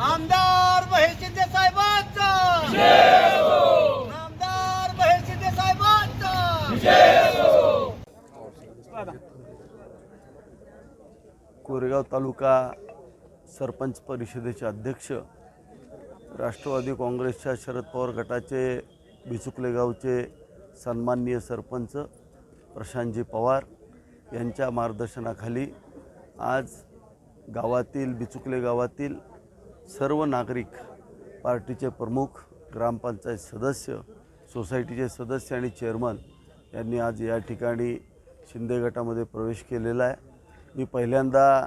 आमदार महेश शिंदे साहेबांचा. आमदार महेश शिंदे साहेबांचा. कोरेगाव तालुका सरपंच परिषदेचे अध्यक्ष राष्ट्रवादी काँग्रेसच्या शरद पवार गटाचे बिचुकले गावचे सन्माननीय सरपंच प्रशांतजी पवार यांच्या मार्गदर्शनाखाली आज गावातील बिचुकले गावातील सर्व नागरिक पार्टीचे प्रमुख ग्रामपंचायत सदस्य सोसायटीचे सदस्य आणि चेअरमन यांनी आज या ठिकाणी शिंदे गटामध्ये प्रवेश केलेला आहे. मी पहिल्यांदा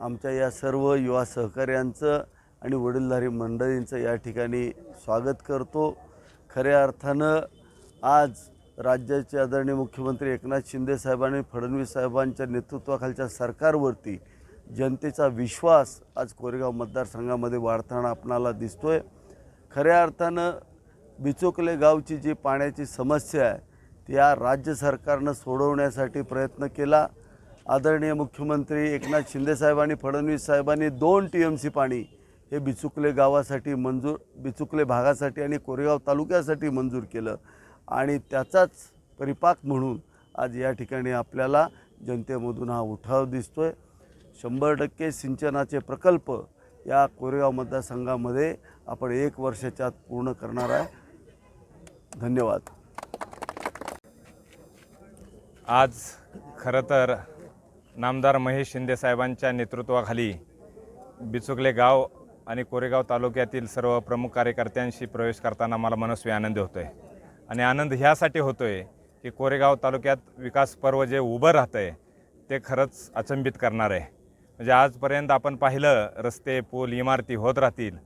आमच्या या सर्व युवा सहकाऱ्यांचं आणि वडीलधारी मंडळींचं या ठिकाणी स्वागत करतो. खऱ्या अर्थानं आज राज्याचे आदरणीय मुख्यमंत्री एकनाथ शिंदे साहेबांनी फडणवीस साहेबांच्या नेतृत्वाखालच्या सरकारवरती जनतेचा विश्वास आज कोरेगाव मतदारसंघामध्ये वाढताना आपणाला दिसतो आहे खऱ्या अर्थानं बिचोकले गावची जी पाण्याची समस्या आहे त्या राज्य सरकारनं सोडवण्यासाठी प्रयत्न केला. आदरणीय मुख्यमंत्री एकनाथ शिंदेसाहेब आणि फडणवीस साहेबांनी दोन टी एम सी पाणी हे बिचुकले गावासाठी मंजूर बिचुकले भागासाठी आणि कोरेगाव तालुक्यासाठी मंजूर केलं. आणि त्याचाच परिपाक म्हणून आज या ठिकाणी आपल्याला जनतेमधून हा उठाव दिसतो आहे शंभर टक्के सिंचनाचे प्रकल्प या कोरेगाव मतदारसंघामध्ये आपण एक वर्षाच्या आत पूर्ण करणार आहे. धन्यवाद. आज खरं तर नामदार महेश शिंदे साहेबांच्या नेतृत्वाखाली बिचुकले गाव आणि कोरेगाव तालुक्यातील सर्व प्रमुख कार्यकर्त्यांशी प्रवेश करताना मला मनस्वी आनंद होतो आहे आणि आनंद ह्यासाठी होतो आहे की कोरेगाव तालुक्यात विकास पर्व जे उभं राहतं आहे ते खरंच अचंबित करणार आहे. म्हणजे आजपर्यंत आपण पाहिलं रस्ते पूल इमारती होत राहतील.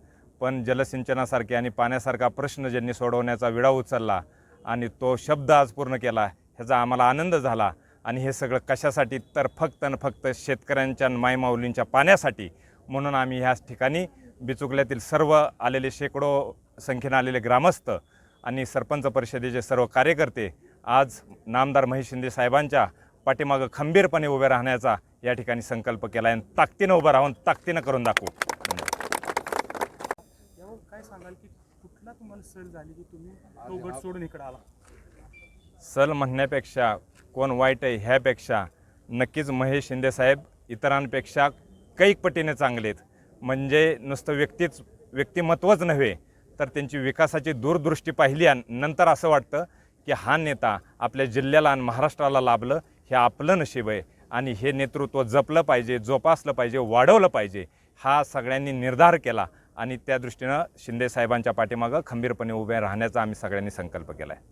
पण जलसिंचनासारखे आणि पाण्यासारखा प्रश्न ज्यांनी सोडवण्याचा विडा उचलला आणि तो शब्द आज पूर्ण केला ह्याचा आम्हाला आनंद झाला. आणि हे सगळं कशासाठी? तर फक्त आणि फक्त शेतकऱ्यांच्या मायमाऊलींच्या पाण्यासाठी. म्हणून आम्ही ह्याच ठिकाणी बिचुकल्यातील सर्व आलेले शेकडो संख्येनं आलेले ग्रामस्थ आणि सरपंच परिषदेचे सर्व कार्यकर्ते आज नामदार महेश शिंदे साहेबांच्या पाठीमागं खंबीरपणे उभे राहण्याचा या ठिकाणी संकल्प केला आहे आणि ताकदीनं उभं राहून ताकदीनं करून दाखवू. काय सांगाल की कुठला तुम्हाला सण झाली की तुम्ही तो गट सोडून इकडे आला? सल म्हणण्यापेक्षा कोण वाईट आहे ह्यापेक्षा नक्कीच महेश शिंदेसाहेब इतरांपेक्षा कैक पटीने चांगले आहेत. म्हणजे नुसतं व्यक्तीच व्यक्तिमत्वच नव्हे तर त्यांची विकासाची दूरदृष्टी पाहिली आणि नंतर असं वाटतं की हा नेता आपल्या जिल्ह्याला आणि महाराष्ट्राला लाभलं हे आपलं नशीब आहे. आणि हे नेतृत्व जपलं पाहिजे जोपासलं पाहिजे वाढवलं पाहिजे हा सगळ्यांनी निर्धार केला. आणि त्या दृष्टीनं शिंदे साहेबांच्या पाठीमागं खंबीरपणे उभे राहण्याचा आम्ही सगळ्यांनी संकल्प केला आहे